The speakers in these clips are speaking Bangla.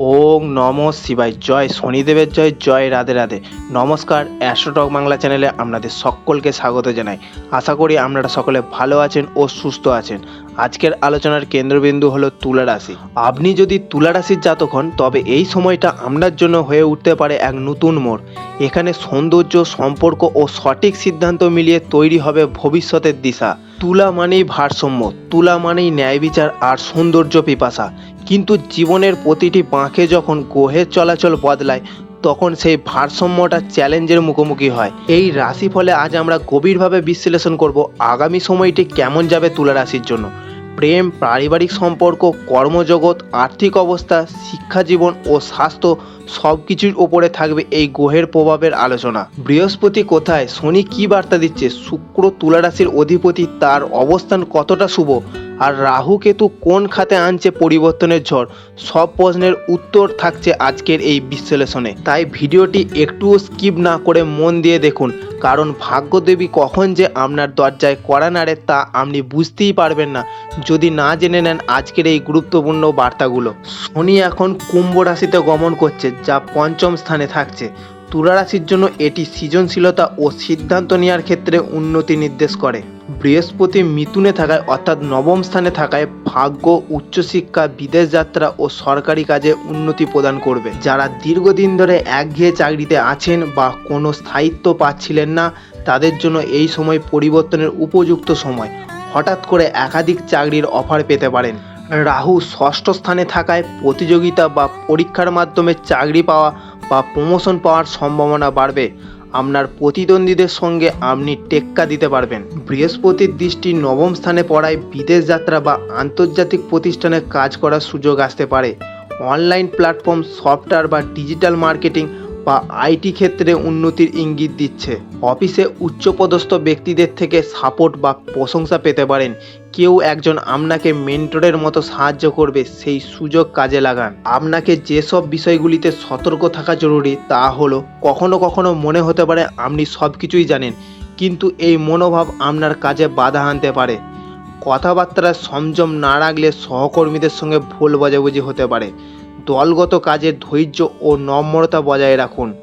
ওং নম শিবায়, জয় শনিদেবের জয় জয় রাধে রাধে। নমস্কার, অ্যাস্ট্রোটক বাংলা চ্যানেলে আপনাদের সকলকে স্বাগত জানাই। আশা করি আপনারা সকলে ভালো আছেন ও সুস্থ আছেন। আজকের আলোচনার কেন্দ্রবিন্দু হলো তুলা রাশি আপনি যদি তুলা রাশির জাতক হন, তবে এই সময়টা আপনার জন্য হয়ে উঠতে পারে এক নতুন মোড়। এখানে সৌন্দর্য, সম্পর্ক ও সঠিক সিদ্ধান্ত মিলিয়ে তৈরি হবে ভবিষ্যতের দিশা। তুলা মানেই ভারসাম্য, তুলা মানেই ন্যায় বিচার আর সৌন্দর্য পিপাসা। কিন্তু জীবনের প্রতিটি বাঁকে যখন গ্রহের চলাচল বদলায়, তখন সেই ভারসাম্যটা চ্যালেঞ্জের মুখোমুখি হয়। এই রাশি ফলে আজ আমরা গভীরভাবে বিশ্লেষণ করব আগামী সময়টি কেমন যাবে তুলা রাশির জন্য। প্রেম, পারিবারিক সম্পর্ক, কর্মজগৎ, আর্থিক অবস্থা শিক্ষা জীবন ও স্বাস্থ্য সব কিছুর ওপরে থাকবে এই গ্রহের প্রভাবের আলোচনা। বৃহস্পতি কোথায়? শনি কি বার্তা দিচ্ছে? শুক্র তুলা রাশির অধিপতি, তার অবস্থান কতটা শুভ? আর রাহু কেতু কোন খাতে আনছে পরিবর্তনের ঝড়? সব প্রশ্নের উত্তর থাকছে আজকের এই বিশ্লেষণে। তাই ভিডিওটি একটুও স্কিপ না করে মন দিয়ে দেখুন। কারণ ভাগ্যদেবী কখন যে আপনার দরজায় কড়া নাড়ে তা আপনি বুঝতেই পারবেন না। যদি না জেনে নেন আজকের এই গুরুত্বপূর্ণ বার্তাগুলো। শনি এখন কুম্ভ রাশিতে গমন করছে, যা পঞ্চম স্থানে থাকছে। তুলা রাশির জন্য এটি সৃজনশীলতা ও সিদ্ধান্ত নেওয়ার ক্ষেত্রে উন্নতি নির্দেশ করে। বৃহস্পতি মিথুনে থাকায় অর্থাৎ নবম স্থানে থাকায় ভাগ্য, উচ্চশিক্ষা, বিদেশ যাত্রা ও সরকারি কাজে উন্নতি প্রদান করবে। যারা দীর্ঘদিন ধরে একঘেয়ে চাকরিতে আছেন বা কোনো স্থায়িত্ব পাচ্ছিলেন না, তাদের জন্য এই সময় পরিবর্তনের উপযুক্ত সময়। হঠাৎ করে একাধিক চাকরির অফার পেতে পারেন। রাহু ষষ্ঠ স্থানে থাকায় প্রতিযোগিতা বা পরীক্ষার মাধ্যমে চাকরি পাওয়া বা প্রমোশন পাওয়ার সম্ভাবনা বাড়বে। আপনার প্রতিদ্বন্দ্বীদের সঙ্গে আপনি টেক্কা দিতে পারবেন। বৃহস্পতির দৃষ্টি নবম স্থানে পড়ায় বিদেশ যাত্রা বা আন্তর্জাতিক প্রতিষ্ঠানে কাজ করার সুযোগ আসতে পারে। অনলাইন প্ল্যাটফর্ম, সফটওয়্যার বা ডিজিটাল মার্কেটিং বা আইটি ক্ষেত্রে উন্নতির ইঙ্গিত দিচ্ছে। অফিসে উচ্চপদস্থ ব্যক্তিদের থেকে সাপোর্ট বা প্রশংসা পেতে পারেন। কেউ একজন আপনাকে মেন্টরের মতো সাহায্য করবে, সেই সুযোগ কাজে লাগান। আপনাকে যেসব বিষয়গুলিতে সতর্ক থাকা জরুরি তা হলো, কখনো কখনো মনে হতে পারে আপনি সব কিছুই জানেন, কিন্তু এই মনোভাব আপনার কাজে বাধা আনতে পারে। কথাবার্তার সংযম না রাখলে সহকর্মীদের সঙ্গে ভুল বোঝাবুঝি হতে পারে। দলগত কাজে ধৈর্য ও নম্রতা বজায় রাখুন।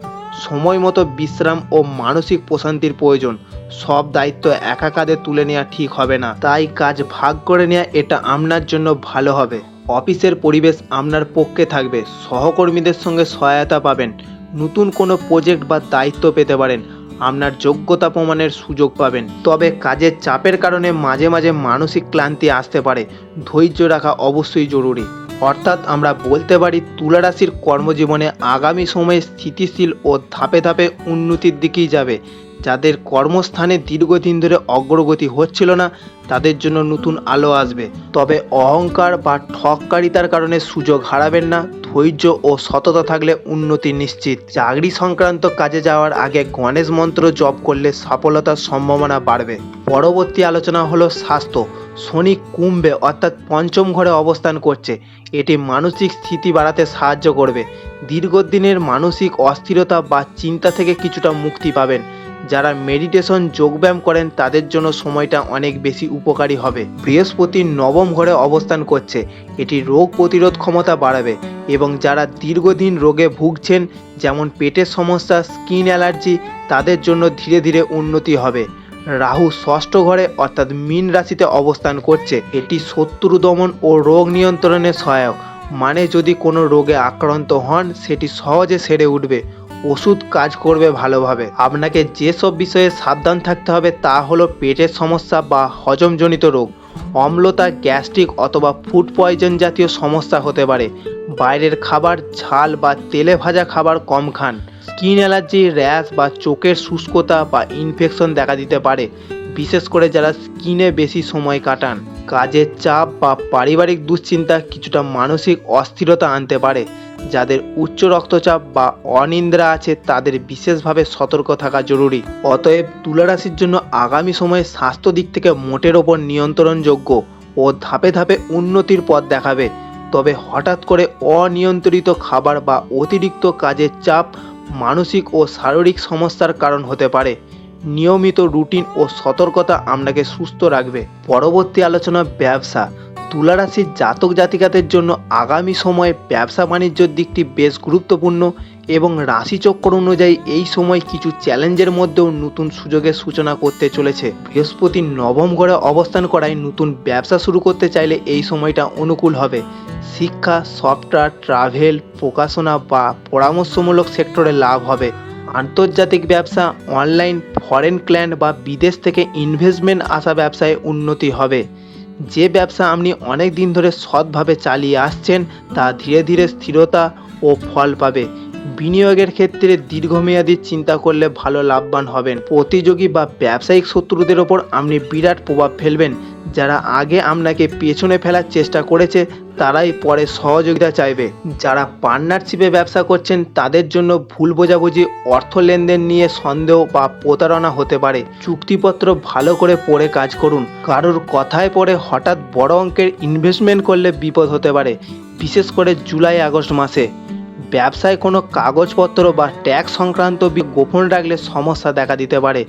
সময় মতো বিশ্রাম ও মানসিক প্রশান্তির প্রয়োজন। সব দায়িত্ব একা কাঁধে তুলে নেওয়া ঠিক হবে না। তাই কাজ ভাগ করে নেওয়া এটা আপনার জন্য ভালো হবে। অফিসের পরিবেশ আপনার পক্ষে থাকবে। সহকর্মীদের সঙ্গে সহায়তা পাবেন। নতুন কোনো প্রজেক্ট বা দায়িত্ব পেতে পারেন। আপনার যোগ্যতা প্রমাণের সুযোগ পাবেন। তবে কাজের চাপের কারণে মাঝে মাঝে মানসিক ক্লান্তি আসতে পারে। ধৈর্য রাখা অবশ্যই জরুরি। অর্থাৎ আমরা বলতে পারি তুলা রাশির কর্মজীবনে আগামী সময়ে স্থিতিশীল ও ধাপে ধাপে উন্নতির দিকেই যাবে। যাদের কর্মস্থানে দীর্ঘদিন ধরে অগ্রগতি হচ্ছিল না, তাদের জন্য নতুন আলো আসবে। তবে অহংকার বা ঠককারিতার কারণে সুযোগ হারাবেন না। ধৈর্য ও সততা থাকলে উন্নতি নিশ্চিত। চাকরি সংক্রান্ত কাজে যাওয়ার আগে গণেশ মন্ত্র জপ করলে সফলতার সম্ভাবনা বাড়বে। পরবর্তী আলোচনা হলো স্বাস্থ্য। শনি কুম্ভে অর্থাৎ পঞ্চম ঘরে অবস্থান করছে। এটি মানসিক স্থিতি বাড়াতে সাহায্য করবে। দীর্ঘদিনের মানসিক অস্থিরতা বা চিন্তা থেকে কিছুটা মুক্তি পাবেন। যারা মেডিটেশন যোগব্যায়াম করেন, তাদের জন্য সময়টা অনেক বেশি উপকারী হবে। বৃহস্পতি নবম ঘরে অবস্থান করছে। এটি রোগ প্রতিরোধ ক্ষমতা বাড়াবে এবং যারা দীর্ঘদিন রোগে ভুগছেন, যেমন পেটের সমস্যা স্কিন অ্যালার্জি তাদের জন্য ধীরে ধীরে উন্নতি হবে। রাহু ষষ্ঠ ঘরে, অর্থাৎ মীন রাশিতে অবস্থান করছে। এটি শত্রু দমন ও রোগ নিয়ন্ত্রণে সহায়ক। মানে যদি কোনো রোগে আক্রান্ত হন, সেটি সহজে সেরে উঠবে। ওষুধ কাজ করবে ভালোভাবে। আপনাকে যেসব বিষয়ে সাবধান থাকতে হবে তা হলো পেটের সমস্যা বা হজমজনিত রোগ। অম্লতা, গ্যাস্ট্রিক অথবা ফুড পয়জন জাতীয় সমস্যা হতে পারে। বাইরের খাবার, ঝাল বা তেলে ভাজা খাবার কম খান। স্কিন অ্যালার্জি, র্যাশ বা চোখের শুষ্কতা বা ইনফেকশন দেখা দিতে পারে। বিশেষ করে যারা স্কিনে বেশি সময় কাটান। কাজের চাপ বা পারিবারিক দুশ্চিন্তা কিছুটা মানসিক অস্থিরতা আনতে পারে। যাদের উচ্চ রক্তচাপ বা অনিন্দ্রা আছে, তাদের বিশেষভাবে সতর্ক থাকা জরুরি। অতএব তুলারাশির জন্য আগামী সময়ে স্বাস্থ্য দিক থেকে মোটের ওপর নিয়ন্ত্রণযোগ্য ও ধাপে ধাপে উন্নতির পথ দেখাবে। তবে হঠাৎ করে অনিয়ন্ত্রিত খাবার বা অতিরিক্ত কাজের চাপ মানসিক ও শারীরিক সমস্যার কারণ হতে পারে। নিয়মিত রুটিন ও সতর্কতা আপনাকে সুস্থ রাখবে। পরবর্তী আলোচনা ব্যবসা। তুলারাশির জাতক জাতিকাদের জন্য আগামী সময়ে ব্যবসা বাণিজ্যর দিকটি বেশ গুরুত্বপূর্ণ এবং রাশিচক্র অনুযায়ী এই সময় কিছু চ্যালেঞ্জের মধ্যেও নতুন সুযোগের সূচনা করতে চলেছে। বৃহস্পতি নবম ঘরে অবস্থান করায় নতুন ব্যবসা শুরু করতে চাইলে এই সময়টা অনুকূল হবে। শিক্ষা, সফটওয়্যার, ট্রাভেল প্রকাশনা বা পরামর্শমূলক সেক্টরে লাভ হবে। আন্তর্জাতিক ব্যবসা, অনলাইন, ফরেন ক্ল্যান্ড বা বিদেশ থেকে ইনভেস্টমেন্ট আসা ব্যবসায় উন্নতি হবে। যে ব্যবসা আপনি অনেক দিন ধরে সৎভাবে চালিয়ে আসছেন, তা ধীরে ধীরে স্থিরতা ও ফল পাবে। বিনিয়োগের ক্ষেত্রে দীর্ঘমেয়াদী চিন্তা করলে ভালো লাভবান হবেন। প্রতিযোগী বা ব্যবসায়িক শত্রুদের ওপর আপনি বিরাট প্রভাব ফেলবেন। যারা আগে আপনাকে পেছনে ফেলার চেষ্টা করেছে, তারাই পরে সহযোগিতা চাইবে। যারা পার্টনারশিপে ব্যবসা করছেন, তাদের জন্য ভুল বোঝাবুঝি, অর্থ লেনদেন নিয়ে সন্দেহ বা প্রতারণা হতে পারে। চুক্তিপত্র ভালো করে পড়ে কাজ করুন। কারোর কথায় পড়ে হঠাৎ বড় অঙ্কের ইনভেস্টমেন্ট করলে বিপদ হতে পারে, বিশেষ করে জুলাই, আগস্ট মাসে। ব্যবসায় কোনো কাগজপত্র বা ট্যাক্স সংক্রান্ত গোপন রাখলে সমস্যা দেখা দিতে পারে।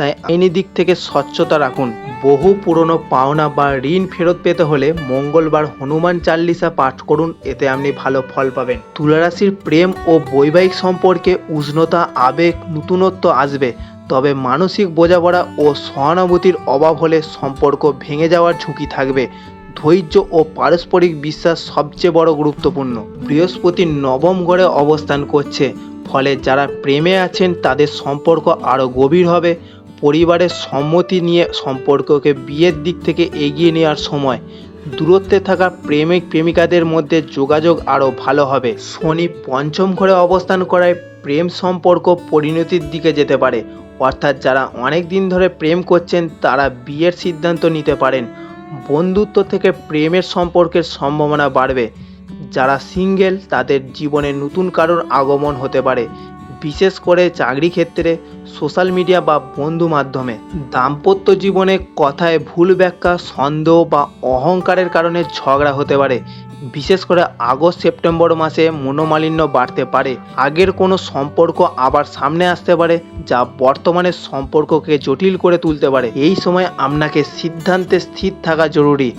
তাই আইনি দিক থেকে স্বচ্ছতা রাখুন। বহু পুরনো পাওনা বা ঋণ ফেরত পেতে হলে মঙ্গলবার হনুমান চাল্লিশা পাঠ করুন, এতে আপনি ভালো ফল পাবেন। তুলারাশির প্রেম ও বৈবাহিক সম্পর্কে উষ্ণতা, আবেগ, নতুনত্ব আসবে, তবে মানসিক বোঝাপড়া ও সহানুভূতির অভাব হলে সম্পর্ক ভেঙে যাওয়ার ঝুঁকি থাকবে। ধৈর্য ও পারস্পরিক বিশ্বাস সবচেয়ে বড় গুরুত্বপূর্ণ। বৃহস্পতি নবম ঘরে অবস্থান করছে, ফলে যারা প্রেমে আছেন তাদের সম্পর্ক আরও গভীর হবে। পরিবারের সম্মতি নিয়ে সম্পর্ককে বিয়ের দিক থেকে এগিয়ে নেওয়ার সময় দূরত্বে থাকা প্রেমিক প্রেমিকাদের মধ্যে যোগাযোগ আরও ভালো হবে। শনি পঞ্চম ঘরে অবস্থান করায় প্রেম সম্পর্ক পরিণতির দিকে যেতে পারে। অর্থাৎ যারা অনেক দিন ধরে প্রেম করছেন, তারা বিয়ের সিদ্ধান্ত নিতে পারেন। বন্ধুত্ব থেকে প্রেমের সম্পর্কের সম্ভাবনা বাড়বে। যারা সিঙ্গেল, তাদের জীবনে নতুন কারোর আগমন হতে পারে। বিশেষ করে চাকরি ক্ষেত্রে সোশ্যাল মিডিয়া বা বন্ধু মাধ্যমে। দাম্পত্য জীবনে কথায় ভুল ব্যাখ্যা, সন্দেহ বা অহংকারের কারণে ঝগড়া হতে পারে। বিশেষ করে আগস্ট, সেপ্টেম্বর মাসে মনোমালিন্য বাড়তে পারে। আগের কোনো সম্পর্ক আবার সামনে আসতে পারে, যা বর্তমানের সম্পর্ককে জটিল করে তুলতে পারে। এই সময় আপনাকে সিদ্ধান্তে স্থির থাকা জরুরি।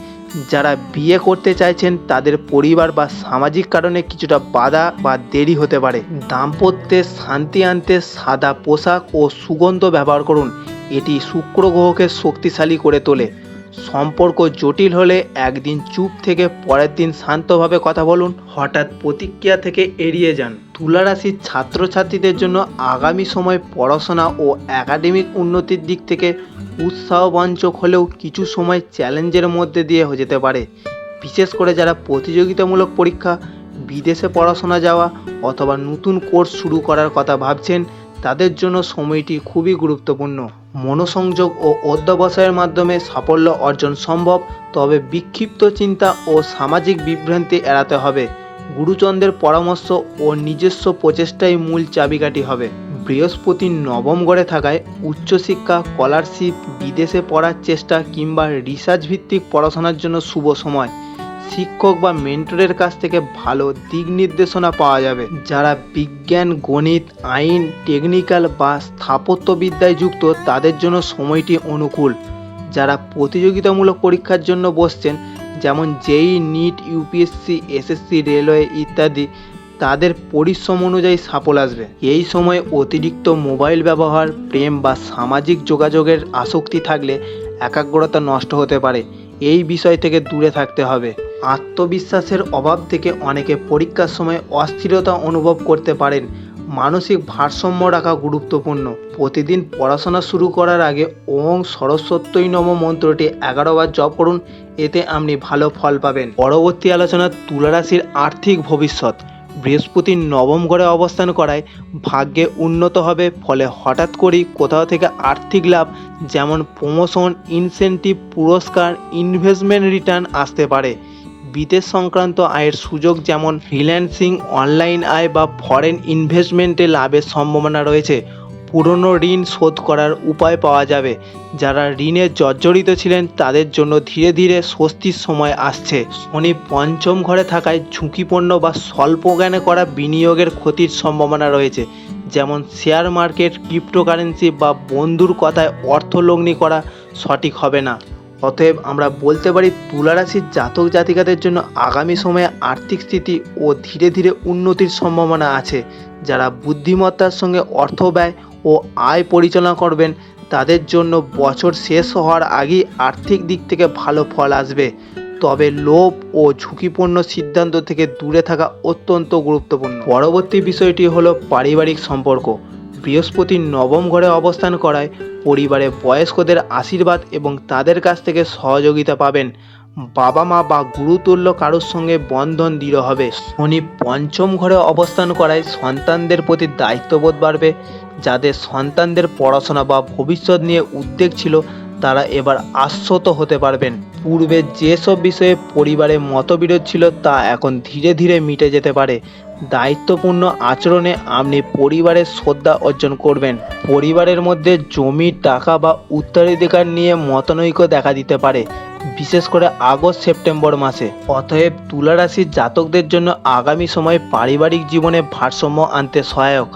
যারা বিয়ে করতে চাইছেন, তাদের পরিবার বা সামাজিক কারণে কিছুটা বাধা বা দেরি হতে পারে। দাম্পত্যে শান্তি আনতে সাদা পোশাক ও সুগন্ধ ব্যবহার করুন। এটি শুক্র গ্রহকে শক্তিশালী করে তোলে। সম্পর্ক জটিল হলে একদিন চুপ থেকে পরের দিন শান্তভাবে কথা বলুন। হঠাৎ প্রতিক্রিয়া থেকে এড়িয়ে যান। তুলা রাশির ছাত্রছাত্রীদের জন্য আগামী সময় পড়াশোনা ও একাডেমিক উন্নতির দিক থেকে উৎসাহবাঞ্চক হলেও কিছু সময় চ্যালেঞ্জের মধ্যে দিয়ে যেতে পারে। বিশেষ করে যারা প্রতিযোগিতামূলক পরীক্ষা, বিদেশে পড়াশোনা যাওয়া অথবা নতুন কোর্স শুরু করার কথা ভাবছেন, তাদের জন্য সময়টি খুবই গুরুত্বপূর্ণ। মনোসংযোগ ও অধ্যবসায়ের মাধ্যমে সাফল্য অর্জন সম্ভব, তবে বিক্ষিপ্ত চিন্তা ও সামাজিক বিভ্রান্তি এড়াতে হবে। গুরুচন্দ্রের পরামর্শ ও নিজস্ব প্রচেষ্টাই মূল চাবিকাঠি হবে। বৃহস্পতি নবম গড়ে থাকায় উচ্চশিক্ষা, স্কলারশিপ, বিদেশে পড়ার চেষ্টা কিংবা রিসার্চ ভিত্তিক পড়াশোনার জন্য শুভ সময়। শিক্ষক বা মেন্টরের কাছ থেকে ভালো দিক নির্দেশনা পাওয়া যাবে। যারা বিজ্ঞান, গণিত, আইন টেকনিক্যাল বা স্থাপত্যবিদ্যায় যুক্ত, তাদের জন্য সময়টি অনুকূল। যারা প্রতিযোগিতামূলক পরীক্ষার জন্য বসছেন, যেমন JEE, NEET, UPSC, SSC, railway ইত্যাদি, তাদের পরিশ্রম অনুযায়ী সাফল আসবে। এই সময় অতিরিক্ত মোবাইল ব্যবহার, প্রেম বা সামাজিক যোগাযোগের আসক্তি থাকলে একাগ্রতা নষ্ট হতে পারে। এই বিষয় থেকে দূরে থাকতে হবে। আত্মবিশ্বাসের অভাব থেকে অনেকে পরীক্ষার সময় অস্থিরতা অনুভব করতে পারেন। মানসিক ভারসাম্য রাখা গুরুত্বপূর্ণ। প্রতিদিন পড়াশোনা শুরু করার আগে ওং সরস্বত্যই নম মন্ত্রটি এগারো বার জপ করুন, এতে আপনি ভালো ফল পাবেন। পরবর্তী আলোচনা তুলারাশির আর্থিক ভবিষ্যৎ। বৃহস্পতি নবম ঘরে অবস্থান করায় ভাগ্যে উন্নত হবে ফলে হঠাৎ করেই কোথাও থেকে আর্থিক লাভ, যেমন প্রমোশন ইনসেন্টিভ পুরস্কার ইনভেস্টমেন্ট রিটার্ন আসতে পারে। বিদেশ সংক্রান্ত আয়ের সুযোগ যেমন ফ্রিল্যান্সিং অনলাইন আয় বা ফরেন ইনভেস্টমেন্টে লাভের সম্ভাবনা রয়েছে। পুরনো ঋণ শোধ করার উপায় পাওয়া যাবে। যারা ঋণে জর্জরিত ছিলেন, তাদের জন্য ধীরে ধীরে স্বস্তির সময় আসছে। শনি পঞ্চম ঘরে থাকায় ঝুঁকিপূর্ণ বা স্বল্প জ্ঞানে করা বিনিয়োগের ক্ষতির সম্ভাবনা রয়েছে। যেমন শেয়ার মার্কেট, ক্রিপ্টোকারেন্সি বা বন্ধুর কথায় অর্থ লগ্নি করা সঠিক হবে না। অতএব আমরা বলতে পারি তুলা রাশির জাতক জাতিকাদের জন্য আগামী সময়ে আর্থিক স্থিতি ও ধীরে ধীরে উন্নতির সম্ভাবনা আছে। যারা বুদ্ধিমত্তার সঙ্গে অর্থ ব্যয় ও আয় পরিচালনা করবেন। তাদের জন্য বছর শেষ হওয়ার আগেই আর্থিক দিক থেকে ভালো ফল আসবে। তবে লোভ ও ঝুঁকিপূর্ণ সিদ্ধান্ত থেকে দূরে থাকা অত্যন্ত গুরুত্বপূর্ণ। পরবর্তী বিষয়টি হলো পারিবারিক সম্পর্ক। বৃহস্পতি নবম ঘরে অবস্থান করায় পরিবারে বয়স্কদের আশীর্বাদ এবং তাদের কাছ থেকে সহযোগিতা পাবেন। বাবা মা বা গুরুতুল্য কারোর সঙ্গে বন্ধন দৃঢ় হবে। শনি পঞ্চম ঘরে অবস্থান করায় সন্তানদের প্রতি দায়িত্ববোধ বাড়বে। যাদের সন্তানদের পড়াশোনা বা ভবিষ্যৎ নিয়ে উদ্বেগ ছিল, তারা এবার আশ্বত হতে পারবেন। পূর্বে যেসব বিষয়ে পরিবারে মতবিরোধ ছিল, তা এখন ধীরে ধীরে মিটে যেতে পারে। দায়িত্বপূর্ণ আচরণে আপনি পরিবারের শ্রদ্ধা অর্জন করবেন। পরিবারের মধ্যে জমি, টাকা বা উত্তরাধিকার নিয়ে মতনৈক্য দেখা দিতে পারে। বিশেষ করে আগস্ট সেপ্টেম্বর মাসে। অতএব তুলা রাশির জাতকদের জন্য আগামী সময়ে পারিবারিক জীবনে ভারসাম্য আনতে সহায়ক।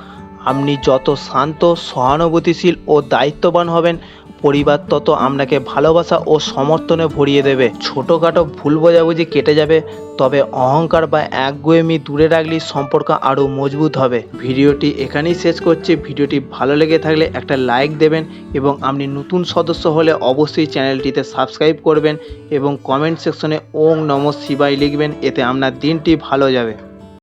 আপনি যত শান্ত, সহানুভূতিশীল ও দায়িত্ববান হবেন পরিবার তত আপনাকে ভালোবাসা ও সমর্থনে ভরিয়ে দেবে। ছোটোখাটো ভুল বোঝাবুঝি কেটে যাবে, তবে অহংকার বা একগুয়েমি দূরে রাখলে সম্পর্ক আরও মজবুত হবে। ভিডিওটি এখানেই শেষ করছি। ভিডিওটি ভালো লেগে থাকলে একটা লাইক দেবেন এবং আপনি নতুন সদস্য হলে অবশ্যই চ্যানেলটিতে সাবস্ক্রাইব করবেন এবং কমেন্ট সেকশনে ওং নম শিবাই লিখবেন, এতে আপনার দিনটি ভালো যাবে।